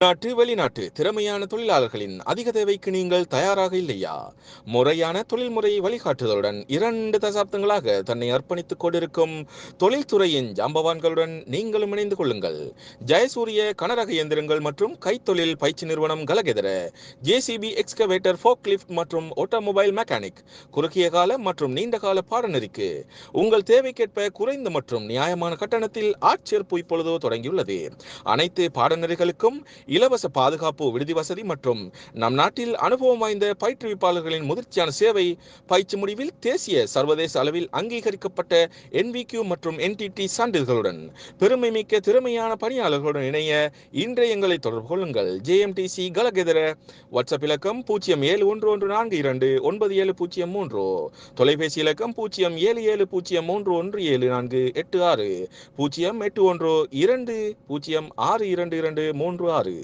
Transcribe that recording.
நாட்டு வெளிநாட்டு திறமையான தொழிலாளர்களின் அதிக தேவைக்கு நீங்கள் தயாராக இல்லையா? முறையான தொழில்முறை வழிகாட்டுதலுடன் இரண்டு தசாப்தங்களாக தன்னை அர்ப்பணித்துக் கொண்டிருக்கும் தொழில்துறையின் ஜாம்பவான்களுடன் நீங்களும் இணைந்து கொள்ளுங்கள். ஜெயசூரிய கனரக இயந்திரங்கள் மற்றும் கைத்தொழில் பயிற்சி நிறுவனம் கலகெதர ஜேசிபி எக்ஸ்கவேட்டர் ஃபோக்லிஃப்ட் மற்றும் ஆட்டோமொபைல் மெக்கானிக் குறுகிய கால மற்றும் நீண்ட கால பாடநெறிக்கு உங்கள் தேவைக்கேற்ப குறைந்த மற்றும் நியாயமான கட்டணத்தில் ஆட்சேர்ப்பு இப்பொழுது தொடங்கியுள்ளது. அனைத்து பாடநெறிகளுக்கும் இலவச பாதுகாப்பு விடுதி வசதி மற்றும் நம் நாட்டில் அனுபவம் வாய்ந்த பயிற்றுவிப்பாளர்களின் முதிர்ச்சியான சேவை பயிற்சி முடிவில் தேசிய சர்வதேச அளவில் அங்கீகரிக்கப்பட்ட என்பிக்யூ மற்றும் என்டிடி சான்றிதழ்களுடன் பெருமை மிக்க திறமையான பணியாளர்களுடன் இணைய இன்றைய எங்களை தொடர்பு கொள்ளுங்கள். ஜேஎம்டிசி கலகெதர வாட்ஸ்அப் இலக்கம் பூஜ்ஜியம் ஏழு ஒன்று ஒன்று நான்கு இரண்டு ஒன்பது ஏழு பூஜ்ஜியம் மூன்று. தொலைபேசி இலக்கம் பூஜ்ஜியம் ஏழு ஏழு பூஜ்ஜியம் மூன்று ஒன்று ஏழு நான்கு எட்டு ஆறு. பூஜ்ஜியம் எட்டு ஒன்று இரண்டு பூஜ்ஜியம் ஆறு இரண்டு இரண்டு மூன்று ஆறு.